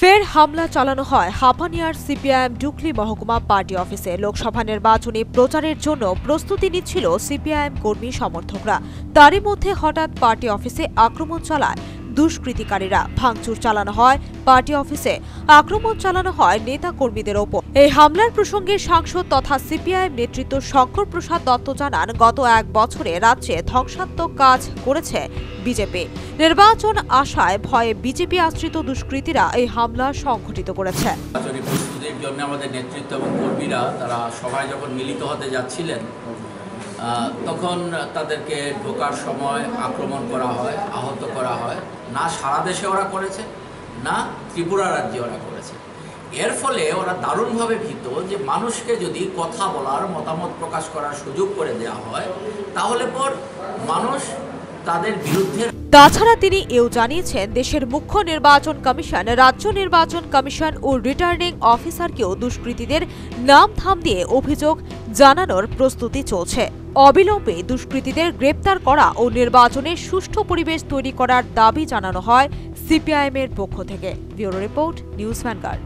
ফের হামলা চালানো হয়। হাপানিয়ার সিপিআইএম ডুকলি মহকুমা পার্টি অফিসে লোকসভা নির্বাচনী প্রচারের জন্য প্রস্তুতি নিচ্ছিল সিপিআইএম কর্মী সমর্থকরা। তারই মধ্যে হঠাৎ পার্টি অফিসে আক্রমণ চালায় দুষ্কৃতিকারীরা। ভাঙচুর চালানো হয় পার্টি অফিসে। আক্রমণ চালানো হয় নেতা কর্মীদের ওপর। এই হামলার প্রসঙ্গে সাংসদ তথা সিপিআইএম নেতৃত্ব শঙ্কর প্রসাদ দত্ত জানান, গত এক বছরে রাজ্যে ধ্বংসাত্মক কাজ করেছে বিজেপি। নির্বাচন আশায় ভয়ে বিজেপি আশ্রিত দুষ্কৃতীরা এই হামলা সংঘটিত করেছে। জন্য আমাদের নেতৃত্ব এবং কর্মীরা, তারা সবাই যখন মিলিত হতে যাচ্ছিলেন তখন তাদেরকে ঢোকার সময় আক্রমণ করা হয়, আহত করা হয়। না সারা দেশে ওরা করেছে, না ত্রিপুরা রাজ্যে ওরা করেছে। এর ফলে ওরা দারুণভাবে ভীত যে মানুষকে যদি কথা বলার, মতামত প্রকাশ করার সুযোগ করে দেওয়া হয়, তাহলে পর মানুষ তাদের বিরুদ্ধে তাছাড়া তিনি এও জানিয়েছেন, দেশের মুখ্য নির্বাচন কমিশন, রাজ্য নির্বাচন কমিশন ও রিটার্নিং অফিসারকেও দুষ্কৃতীদের নাম থাম দিয়ে অভিযোগ জানানোর প্রস্তুতি চলছে। অবিলম্বে দুষ্কৃতীদের গ্রেপ্তার করা ও নির্বাচনে সুষ্ঠু পরিবেশ তৈরি করার দাবি জানানো হয় সিপিআইএম এর পক্ষ থেকে। Bureau report, news vanguard.